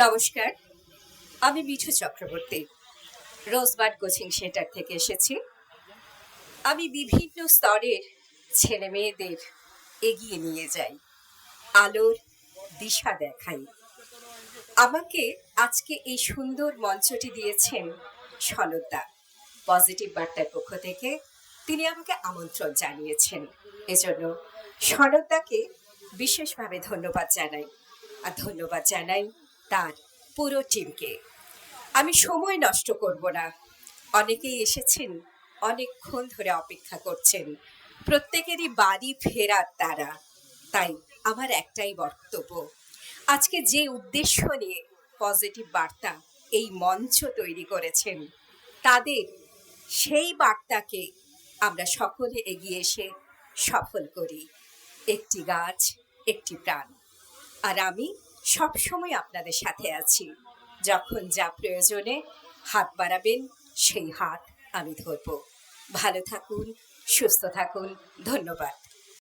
নমস্কার, আমি Mithu Chakraborty Rosebird coaching centre থেকে এসেছি। আমি বিভিন্ন স্তরের ছেলে মেয়েদের এগিয়ে নিয়ে যাই, আলোর দিশা দেখাই। আমাকে আজকে এই সুন্দর মঞ্চটি দিয়েছেন সনদা, পজিটিভ বার্তার পক্ষ থেকে তিনি আমাকে আমন্ত্রণ জানিয়েছেন। এজন্য সনদাকে বিশেষভাবে ধন্যবাদ জানাই, আর ধন্যবাদ জানাই তার পুরো টিমকে। আমি সময় নষ্ট করব না। অনেকেই এসেছেন, অনেকক্ষণ ধরে অপেক্ষা করছেন। প্রত্যেকেরই বাড়ি ফেরার তারা। তাই আমার একটাই বক্তব্য, আজকে যে উদ্দেশ্য নিয়ে পজিটিভ বার্তা এই মঞ্চ তৈরি করেছেন, তাদের সেই বার্তাকে আমরা সকলে এগিয়ে এসে সফল করি। একটি গাছ, একটি প্রাণ। আর আমি সবসময় আপনাদের সাথে আছি। যখন যা প্রয়োজনে হাত বাড়াবেন, সেই হাত আমি ধরব। ভালো থাকুন, সুস্থ থাকুন, ধন্যবাদ।